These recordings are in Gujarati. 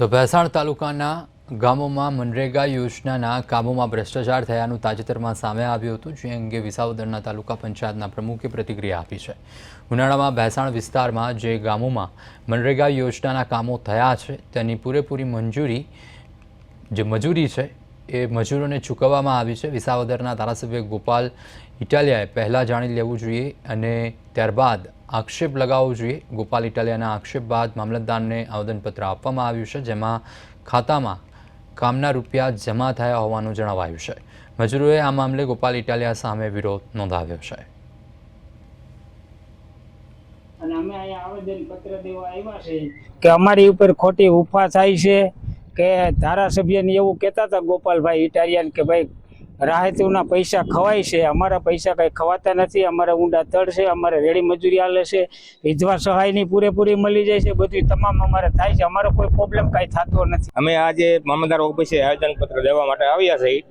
તો ભેસાણ તાલુકાના ગામોમાં મનરેગા યોજનાના કામોમાં ભ્રષ્ટાચાર થયાનું તાજેતરમાં સામે આવ્યું હતું, જે અંગે વિસાવદરના તાલુકા પંચાયતના પ્રમુખે પ્રતિક્રિયા આપી છે. ઉનાળામાં ભેસાણ વિસ્તારમાં જે ગામોમાં મનરેગા યોજનાના કામો થયા છે, તેની પૂરેપૂરી મંજૂરી, જે મજૂરી છે, એ મજૂરોને ચૂકવવામાં આવી છે. વિસાવદરના ધારાસભ્ય ગોપાલ ઇટાલિયાએ પહેલાં જાણી લેવું જોઈએ અને ત્યારબાદ આક્ષેપ લગાવવો જોઈએ. ગોપાલ ઇટાલિયાના આક્ષેપ બાદ મામલતદારને આવેદનપત્ર આપવામાં આવ્યું છે જેમાં ખાતામાં કામના રૂપિયા જમા થયા હોવાનું જણાવાયું છે. મજૂરોએ આ મામલે ગોપાલ ઇટાલિયા સામે વિરોધ નોંધાવ્યો છે. અને અમે અહીંયા આવેદન પત્ર દેવા આવ્યા છે કે અમારી ઉપર ખોટી ઉફા થાય છે કે ધારાસભ્યને એવું કહેતા હતા ગોપાલભાઈ ઇટાલિયન કે ભાઈ રાહતુના પૈસા ખવાય છે. અમારા પૈસા કંઈ ખવાતા નથી. અમારા ઊંડા તળ છે. અમારે રેડી મજૂરી હાલે છે. વિધવા સહાયની પૂરેપૂરી મળી જાય છે. બધું તમામ અમારે થાય છે. અમારો કોઈ પ્રોબ્લેમ કાંઈ થતો નથી. અમે આજે મામલદાર ઓફિસે આવેદનપત્ર લેવા માટે આવ્યા છીએ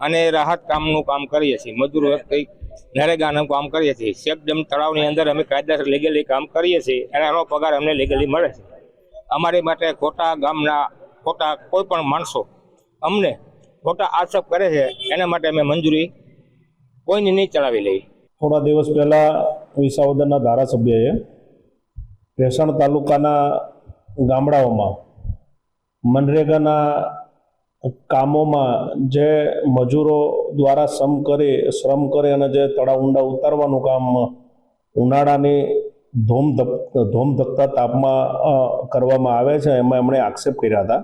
અને રાહત કામનું કામ કરીએ છીએ. મજૂર કંઈક નરેગાનું કામ કરીએ છીએ. શેકડેમ તળાવની અંદર અમે કાયદેસર લીગલી કામ કરીએ છીએ. અને એનો પગાર અમને લીગલી મળે છે. અમારી માટે ખોટા ગામના, ખોટા કોઈ પણ માણસો અમને ખોટા આક્ષેપ કરે છે, એના માટે અમે મંજૂરી કોઈની નહીં ચલાવી લઈ. થોડા દિવસ પહેલાં વિસાવદરના ધારાસભ્યએ ભેસાણ તાલુકાના ગામડાઓમાં, મનરેગાના કામોમાં જે મજૂરો દ્વારા શ્રમ કરી શ્રમ કરી અને જે તળાવ ઊંડા ઉતારવાનું કામ, ઉનાળાની ધોમ ધોમ ધકતા તાપમાં કરવામાં આવે છે, એમાં એમણે આક્ષેપ કર્યા હતા.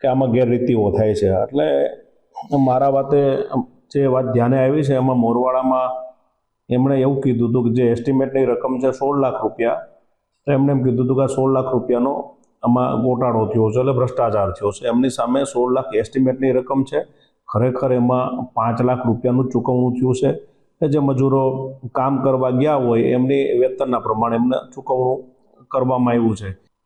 કે આમાં ગેરરીતિઓ થાય છે. એટલે મારા વાતે જે વાત ધ્યાને આવી છે, એમાં મોરવાડામાં એમણે એવું કીધું હતું કે જે એસ્ટિમેટની રકમ છે સોળ લાખ રૂપિયા એમણે એમ કીધું હતું કે આ સોળ લાખ રૂપિયાનો આમાં ગોટાળો થયો છે, એટલે ભ્રષ્ટાચાર થયો છે. એમની સામે સોળ લાખ એસ્ટિમેટની રકમ છે. ખરેખર એમાં પાંચ લાખ રૂપિયાનું ચૂકવણું થયું છે. કે જે મજૂરો કામ કરવા ગયા હોય, એમની વેતનના પ્રમાણે એમને ચૂકવણું કરવામાં આવ્યું છે.